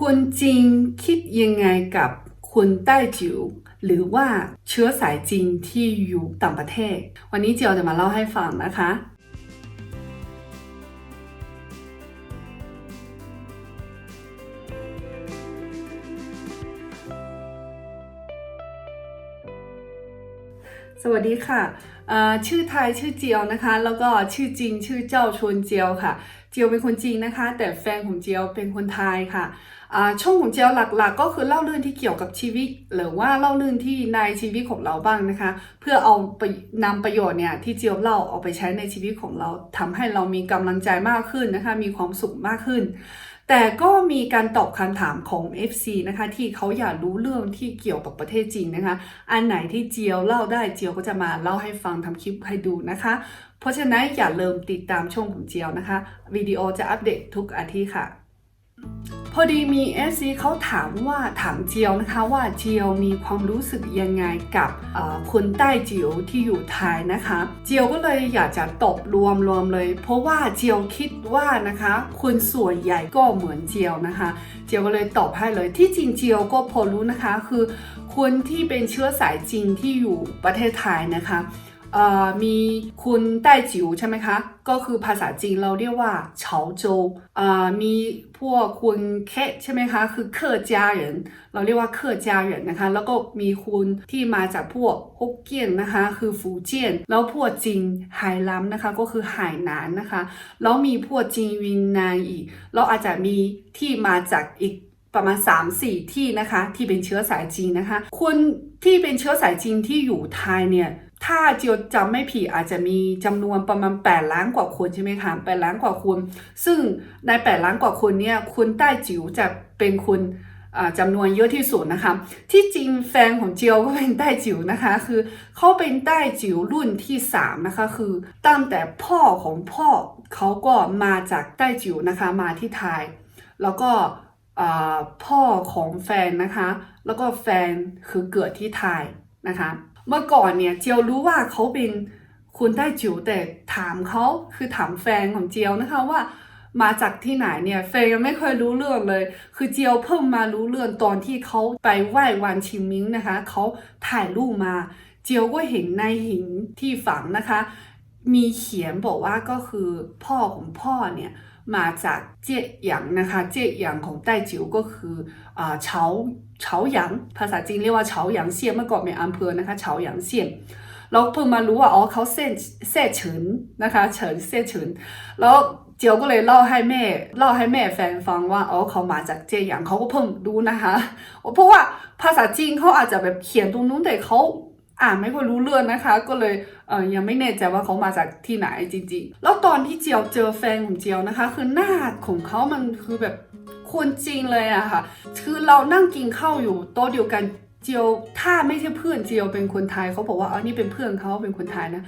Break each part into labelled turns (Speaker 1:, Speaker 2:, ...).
Speaker 1: คุณจริงคิดยังไงกับคุณใต้จิ๋วหรือว่าเชื้อสายจีนที่อยู่ต่างประเทศ วันนี้เจียวจะมาเล่าให้ฟังนะคะ สวัสดีค่ะ ชื่อไทยชื่อเจียวนะคะ แล้วก็ชื่อจริงชื่อเจ้าชวนเจียวค่ะ เจียวเป็นคนจีนนะคะ แต่แฟนของเจียวเป็นคนไทยค่ะช่องของเจียวหลักๆ ก็คือเล่าเรื่องที่เกี่ยวกับชีวิต หรือว่าเล่าเรื่องที่ในชีวิตของเราบ้างนะคะ เพื่อเอาไปนำประโยชน์เนี่ยที่เจียวเล่าเอาไปใช้ในชีวิตของเราทำให้เรามีกำลังใจมากขึ้นนะคะ มีความสุขมากขึ้น แต่ก็มีการตอบคำถามของ FC นะคะที่เขาอยากรู้เรื่องที่เกี่ยวกับประเทศจีนนะคะ อันไหนที่เจียวเล่าได้เจียวก็จะมาเล่าให้ฟังทำคลิปให้ดูนะคะ เพราะฉะนั้นอย่าลืมติดตามช่องของเจียวนะคะวิดีโอจะอัปเดตทุกอาทิตย์ค่ะ พอดีมี FC เขาถามว่าถามเจียวนะคะว่าเจียวมีความรู้สึกยังไงกับคนใต้จิ๋วที่อยู่ไทยนะคะ เจียวก็เลยอยากจะตบรวมรวมเลย เพราะว่าเจียวคิดว่านะคะคนส่วนใหญ่ก็เหมือนเจียวนะคะ เจียวก็เลยตอบให้เลยที่จริงเจียวก็พอรู้นะคะ คือคนที่เป็นเชื้อสายจีนที่อยู่ประเทศไทยนะคะ มีคุณใต้จิ๋วใช่ไหมคะ ก็คือภาษาจีนเราเรียกว่าเฉาโจวมีพวกคุณเคใช่ไหมคะ คือเคอจ้าเรนเราเรียกว่าเคอจ้าเนนะคะ แล้วก็มีคุณที่มาจากพวกฮกเกี้ยนนะคะ คือฟูเจียน แล้วพวกจีนไหหล้ำนะคะ ก็คือไหหนานนะคะ แล้วมีพวกจีนวินนานอีก เราอาจจะมีที่มาจากอีกประมาณ 3-4 ที่นะคะ ที่เป็นเชื้อสายจีนนะคะ คนที่เป็นเชื้อสายจีนที่อยู่ไทยเนี่ย ถ้าเจียวจำไม่ผิดอาจจะมีจำนวนประมาณ 8 ล้านกว่าคนใช่ไหมคะ8ล้านกว่าคน ซึ่งใน 8 ล้านกว่าคนเนี่ยคนใต้จิ๋วจะเป็นคนจำนวนเยอะที่สุดนะคะ ที่จริงแฟนของเจียวก็เป็นใต้จิ๋วนะคะ คือเขาเป็นใต้จิ๋วรุ่นที่ 3 นะคะ คือตั้งแต่พ่อของพ่อเขาก็มาจากใต้จิ๋วนะคะมาที่ไทย แล้วก็พ่อของแฟนนะคะ แล้วก็แฟนคือเกิดที่ไทยนะคะ เมื่อก่อนเนี่ยเจียวรู้ว่าเขาเป็นคุณใต้จิ๋วแต่ถามเขาคือถามแฟนของเจียวนะคะว่ามาจากที่ไหนเนี่ยแฟนยังไม่เคยรู้เรื่องเลย คือเจียวเพิ่งมารู้เรื่องตอนที่เขาไปไหว้วันชิมิงนะคะเขาถ่ายรูปมา เจียวก็เห็นในหินที่ฝังนะคะ มีเขียนบอกว่าก็คือพ่อของพ่อเนี่ย มาจากเจียหยางนะคะเจียหยางของใต้จิ๋วก็คืออ่าเฉาเฉาหยางภาษาจีนเรียกว่าเฉาหยางเซียนเมื่อก่อนเป็นอำเภอนะคะเฉาหยางเซียนเราเพิ่งมารู้ว่าอ๋อเขาเส้นเส้นเฉินนะคะเฉินเส้นเฉินแล้วเจียวก็เลยเล่าให้แม่เล่าให้แม่แฟนฟังว่าอ๋อเขามาจากเจียหยางเขาก็เพิ่งรู้นะคะเพราะว่าภาษาจีนเขาอาจจะแบบเขียนตรงนู้นแต่เขา อ่านไม่ค่อยรู้เรื่องนะคะ ก็เลยเออยังไม่แน่ใจว่าเขามาจากที่ไหนจริง ๆ แล้วตอนที่เจียวเจอแฟนของเจียวนะคะ คือหน้าของเขามันคือแบบคนจีนเลยอะค่ะ คือเรานั่งกินข้าวอยู่โต๊ะเดียวกัน เจียวถ้าไม่ใช่เพื่อนเจียวเป็นคนไทยเขาบอกว่าอ๋อนี่เป็นเพื่อนเขาเป็นคนไทยนะ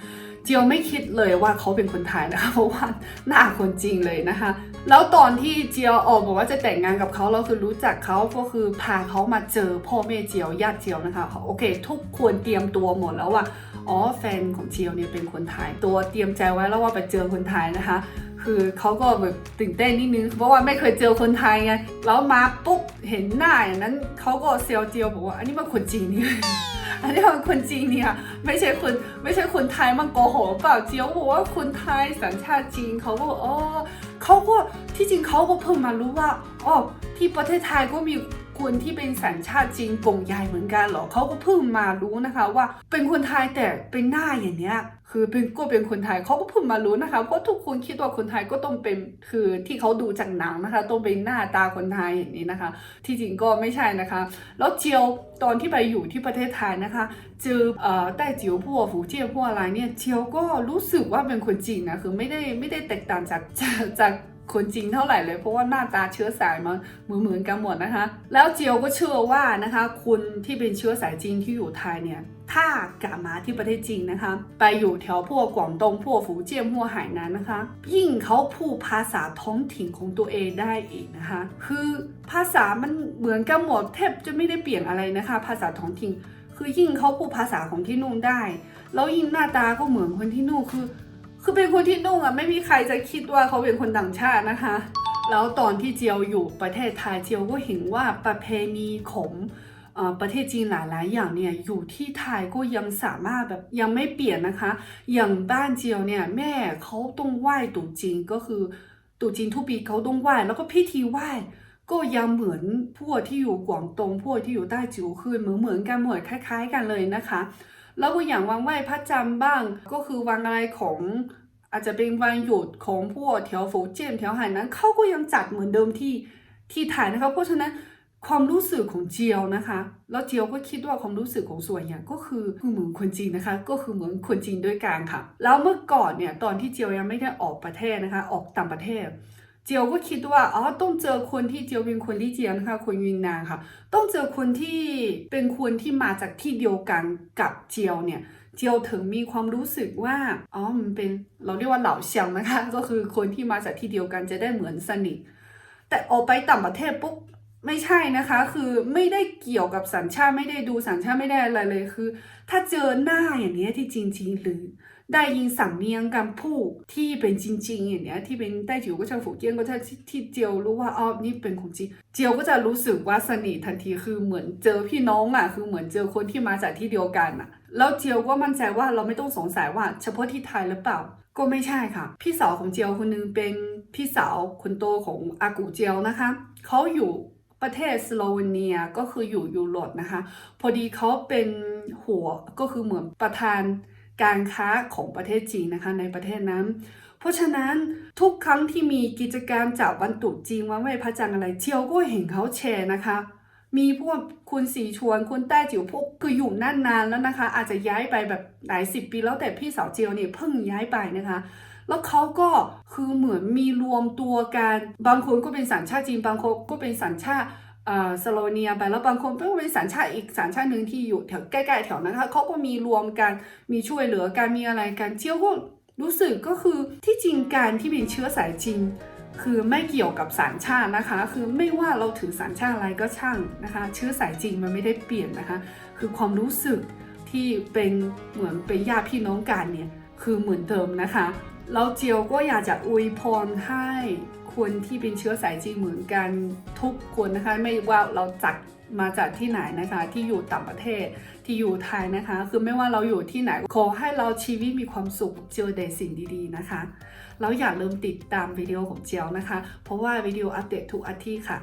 Speaker 1: เจียวไม่คิดเลยว่าเขาเป็นคนไทยนะคะเพราะว่าหน้าคนจริงเลยนะคะ แล้วตอนที่เจียวออกบอกว่าจะแต่งงานกับเขาเราคือรู้จักเขาก็คือพาเขามาเจอพ่อแม่เจียวญาติเจียวนะคะโอเค ทุกคนเตรียมตัวหมดแล้วว่าอ๋อแฟนของเจียวเนี่ยเป็นคนไทยตัวเตรียมใจไว้แล้วว่าไปเจอคนไทยนะคะ คือเขาก็แบบตื่นเต้นนิดนึงเพราะว่าไม่เคยเจอคนไทยไงแล้วมาปุ๊บเห็นหน้าอย่างนั้นเขาก็เซลเจียวบอกว่าอันนี้มันคนจีนนี่อันนี้มันคนจีนเนี่ยไม่ใช่คนไม่ใช่คนไทยมันโกหกเปล่าเจียวบอกว่าคนไทยสัญชาติจีนเขาก็บอกอ๋อเขาก็ที่จริงเขาก็เพิ่งมารู้ว่าอ๋อที่ประเทศไทยก็มี คนที่เป็นสัญชาติจีนกงใหญ่เหมือนกันเหรอเขาก็เพิ่งมารู้นะคะว่า เป็นคนไทยแต่เป็นหน้าอย่างเนี้ยคือเป็นก็เป็นคนไทยเขาก็เพิ่งมารู้นะคะเพราะทุกคนคิดว่าคนไทยก็ต้องเป็นคือที่เขาดูจากหนังนะคะ ต้องเป็นหน้าตาคนไทยอย่างนี้นะคะ ที่จริงก็ไม่ใช่นะคะ แล้วเจียวตอนที่ไปอยู่ที่ประเทศไทยนะคะ เจอเอ่อใต้จิ๋วพวกฝูเจียพวกอะไรเนี่ยเจียวก็รู้สึกว่าเป็นคนจีนนะคือไม่ได้ไม่ได้แตกต่างจากจากจาก คนจีนเท่าไหร่เลย เพราะว่าหน้าตาเชื้อสายมันเหมือนกันหมดนะคะ แล้วเจียวก็เชื่อว่านะคะคุณที่เป็นเชื้อสายจีนที่อยู่ไทยเนี่ยถ้ากลับมาที่ประเทศจีนนะคะ ไปอยู่แถวพวกกวางตงพวกฝูเจียนพวกไหหนานนะคะ ยิ่งเขาพูดภาษาท้องถิ่นของตัวเองได้อีกนะคะ คือภาษามันเหมือนกันหมดแทบจะไม่ได้เปลี่ยนอะไรนะคะ ภาษาท้องถิ่นคือยิ่งเขาพูดภาษาของที่นู่นได้ แล้วยิ่งหน้าตาก็เหมือนคนที่นู่นคือ คือเป็นคนที่นู่นอะไม่มีใครจะคิดว่าเขาเป็นคนต่างชาตินะคะ แล้วตอนที่เจียวอยู่ประเทศไทยเจียวก็เห็นว่าประเพณีของเอ่อประเทศจีนหลายๆอย่างเนี่ยอยู่ที่ไทยก็ยังสามารถแบบยังไม่เปลี่ยนนะคะ อย่างบ้านเจียวเนี่ยแม่เขาต้องไหว้ตู่จีนก็คือตู่จีนทุกปีเขาต้องไหว้แล้วก็พิธีไหว้ก็ยังเหมือนพวกที่อยู่กวางตงพวกที่อยู่ใต้จิ๋วคือเหมือนเหมือนกันหมดคล้าย ๆ กันเลยนะคะ แล้วก็อย่างวันไหว้พระจันทร์บ้าง ก็คือวันอะไรของอาจจะเป็นวันหยุดของพวกแถวฝูเจียนแถวไหหนั้นเขาก็ยังจัดเหมือนเดิมที่ที่ไทยนะคะเพราะฉะนั้นความรู้สึกของเจียวนะคะ แล้วเจียวก็คิดว่าความรู้สึกของส่วนใหญ่ก็คือคือเหมือนคนจีนนะคะ ก็คือเหมือนคนจีนด้วยกันค่ะ แล้วเมื่อก่อนเนี่ยตอนที่เจียวยังไม่ได้ออกประเทศนะคะ ออกต่างประเทศ เจียวก็คิดว่าอ๋อต้องเจอคนที่เจียวเป็นคนที่เจียวนะคะคนยูนนานค่ะ ต้องเจอคนที่เป็นคนที่มาจากที่เดียวกันกับเจียวเนี่ยเจียวถึงมีความรู้สึกว่าอ๋อมันเป็นเราเรียกว่าเหล่าเซียงนะคะก็คือคนที่มาจากที่เดียวกันจะได้เหมือนสนิทแต่ออกไปต่างประเทศปุ๊บไม่ใช่นะคะ คือไม่ได้เกี่ยวกับสัญชาติไม่ได้ดูสัญชาติไม่ได้อะไรเลยคือ ถ้าเจอหน้าอย่างนี้ที่จริง ๆ หรือ ได้ยินสำเนียงการพูดที่เป็นจริงๆอย่างเนี้ยที่เป็นใต้จิ๋วก็จะฝูเจี้ยนก็จะที่เจียวรู้ว่าอ๋อนี่เป็นของจริงเจียวก็จะรู้สึกว่าสนิททันทีคือเหมือนเจอพี่น้องอะคือเหมือนเจอคนที่มาจากที่เดียวกันอะ แล้วเจียวก็มั่นใจว่าเราไม่ต้องสงสัยว่า เฉพาะที่ไทยหรือเปล่า ก็ไม่ใช่ค่ะ พี่สาวของเจียวคนหนึงเป็นพี่สาวคนโตของอากูเจียวนะคะเขาอยู่ประเทศสโลวีเนียก็คืออยู่ยุโรปนะคะ พอดีเขาเป็นหัวก็คือเหมือนประธาน การค้าของประเทศจีนนะคะในประเทศนั้น เพราะฉะนั้นทุกครั้งที่มีกิจกรรมจากวันตรุษจีนวันไหว้พระจันทร์อะไรเจียวก็เห็นเขาแชร์นะคะ มีพวกคุณสีชวนคุณแต้จิ๋วพวกคืออยู่นั่นนานแล้วนะคะ อาจจะย้ายไปแบบหลายสิบปีแล้วแต่พี่สาวเจียวเนี่ยเพิ่งย้ายไปนะคะแล้วเขาก็คือเหมือนมีรวมตัวกัน บางคนก็เป็นสัญชาติจีน บางคนก็เป็นสัญชาติ สโลเนียไปแล้วบางคนก็เป็นสัญชาติอีกสัญชาติหนึ่งที่อยู่แถวใกล้ๆแถวนั้นนะคะเขาก็มีรวมกันมีช่วยเหลือกันมีอะไรกันเจียวก็รู้สึกก็คือที่จริงการที่เป็นเชื้อสายจีนคือไม่เกี่ยวกับสัญชาตินะคะ คือไม่ว่าเราถือสัญชาติอะไรก็ช่างนะคะ เชื้อสายจีนมันไม่ได้เปลี่ยนนะคะ คือความรู้สึกที่เป็นเหมือนเป็นญาติพี่น้องกันเนี่ยคือเหมือนเดิมนะคะแล้วเจียวก็อยากจะอวยพรให้ คนที่เป็นเชื้อสายจีนเหมือนกันทุกคนนะคะ ไม่ว่าเราจากมาจากที่ไหนนะคะที่อยู่ต่างประเทศที่อยู่ไทยนะคะ คือไม่ว่าเราอยู่ที่ไหนขอให้เราชีวิตมีความสุขเจอแต่สิ่งดีๆนะคะแล้วอย่าลืมติดตามวิดีโอของเจียวนะคะ เพราะว่าวิดีโออัปเดตทุกอาทิตย์ค่ะ